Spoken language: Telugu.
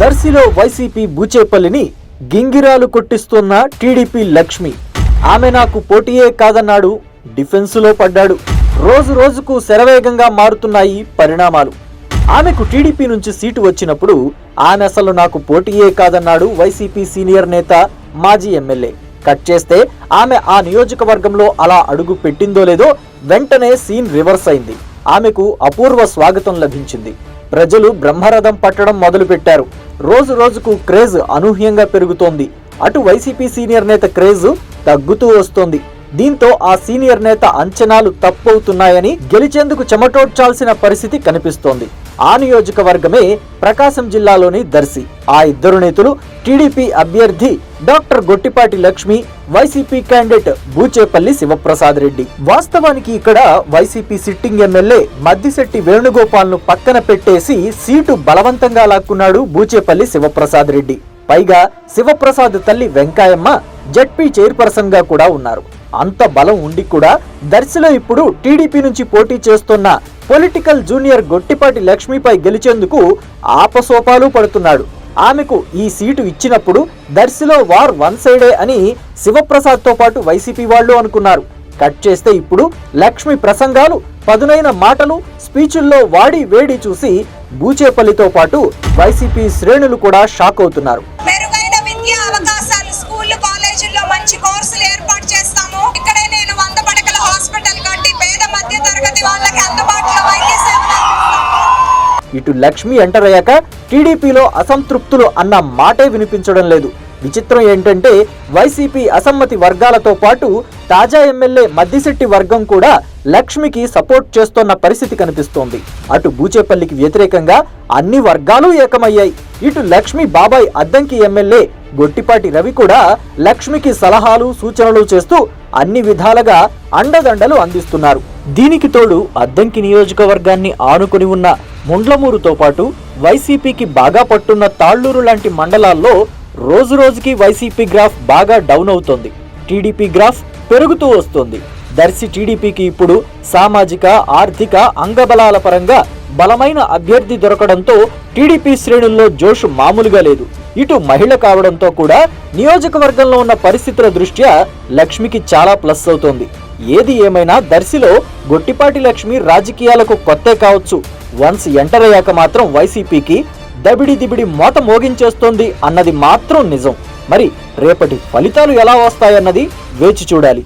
దర్శిలో వైసీపీ బూచేపల్లిని గింగిరాలు కొట్టిస్తున్న టీడీపీ లక్ష్మి. ఆమె నాకు పోటీయే కాదన్నాడు డిఫెన్సులో పడ్డాడు. రోజు రోజుకు శరవేగంగా మారుతున్నాయి పరిణామాలు. ఆమెకు టీడీపీ నుంచి సీటు వచ్చినప్పుడు ఆమె అసలు నాకు పోటీయే కాదన్నాడు వైసీపీ సీనియర్ నేత మాజీ ఎమ్మెల్యే. కట్ చేస్తే ఆమె ఆ నియోజకవర్గంలో అలా అడుగు పెట్టిందో లేదో వెంటనే సీన్ రివర్స్ అయింది. ఆమెకు అపూర్వ స్వాగతం లభించింది. ప్రజలు బ్రహ్మరథం పట్టడం మొదలుపెట్టారు. రోజు రోజుకు క్రేజ్ అనూహ్యంగా పెరుగుతోంది. అటు వైసీపీ సీనియర్ నేత క్రేజ్ తగ్గుతూ వస్తోంది. దీంతో ఆ సీనియర్ నేత అంచనాలు తప్పవుతున్నాయని గెలిచేందుకు చెమటోడ్చాల్సిన పరిస్థితి కనిపిస్తోంది. ఆ నియోజకవర్గమే ప్రకాశం జిల్లాలోని దర్శి. ఆ ఇద్దరు నేతలు టీడీపీ అభ్యర్థి doctor Gottipati Lakshmi YCP candidate Bucheppalli Sivaprasad Reddy. వాస్తవానికి ఇక్కడ వైసీపీ సిట్టింగ్ ఎమ్మెల్యే మద్దిశెట్టి వేణుగోపాల్ను పక్కన పెట్టేసి సీటు బలవంతంగా లాక్కున్నాడు బూచేపల్లి శివప్రసాద్ రెడ్డి. పైగా శివప్రసాద్ తల్లి వెంకాయమ్మ జడ్పీ చైర్పర్సన్గా కూడా ఉన్నారు. అంత బలం ఉండి కూడా దర్శిలో ఇప్పుడు టీడీపీ నుంచి పోటీ చేస్తున్న పొలిటికల్ జూనియర్ గొట్టిపాటి లక్ష్మిపై గెలిచేందుకు ఆపసోపాలు పడుతున్నాడు. ఆమెకు ఈ సీటు ఇచ్చినప్పుడు దర్శిలో వార్ వన్ సైడే అని శివప్రసాద్తో పాటు వైసీపీ వాళ్ళు అనుకున్నారు. కట్ చేస్తే ఇప్పుడు లక్ష్మి ప్రసంగాలు పదునైన మాటలు స్పీచుల్లో వాడి వేడి చూసి బూచేపల్లితో పాటు వైసీపీ శ్రేణులు కూడా షాక్ అవుతున్నారు. మెరుగైన విద్యా అవకాశాలు స్కూల్ కాలేజీల్లో మంచి కోర్సులు ఇటు లక్ష్మి ఎంటర్ అయ్యాక టీడీపీలో అసంతృప్తులు అన్న మాటే వినిపించడం లేదు. విచిత్రం ఏంటంటే వైసీపీ అసమ్మతి వర్గాలతో పాటు తాజా ఎమ్మెల్యే మద్దిశెట్టి వర్గం కూడా లక్ష్మికి సపోర్ట్ చేస్తోన్న పరిస్థితి కనిపిస్తోంది. అటు బూచేపల్లికి వ్యతిరేకంగా అన్ని వర్గాలు ఏకమయ్యాయి. ఇటు లక్ష్మి బాబాయ్ అద్దంకి ఎమ్మెల్యే గొట్టిపాటి రవి కూడా లక్ష్మికి సలహాలు సూచనలు చేస్తూ అన్ని విధాలుగా అండదండలు అందిస్తున్నారు. దీనికి తోడు అద్దంకి నియోజకవర్గాన్ని ఆనుకుని ఉన్న ముండ్లమూరుతో పాటు వైసీపీకి బాగా పట్టున్న తాళ్ళూరు లాంటి మండలాల్లో రోజు రోజుకి వైసీపీ గ్రాఫ్ బాగా డౌన్ అవుతోంది. టీడీపీ గ్రాఫ్ పెరుగుతూ వస్తుంది. దర్శి టీడీపీకి ఇప్పుడు సామాజిక ఆర్థిక అంగబలాల పరంగా బలమైన అభ్యర్థి దొరకడంతో టీడీపీ శ్రేణుల్లో జోష్ మామూలుగా లేదు. ఇటు మహిళ కావడంతో కూడా నియోజకవర్గంలో ఉన్న పరిస్థితుల దృష్ట్యా లక్ష్మికి చాలా ప్లస్ అవుతోంది. ఏది ఏమైనా దర్శిలో గొట్టిపాటి లక్ష్మి రాజకీయాలకు కొత్తే కావచ్చు. వన్స్ ఎంటర్ అయ్యాక మాత్రం వైసీపీకి దబిడి దిబిడి మోత మోగించేస్తోంది అన్నది మాత్రం నిజం. మరి రేపటి ఫలితాలు ఎలా వస్తాయన్నది వేచి చూడాలి.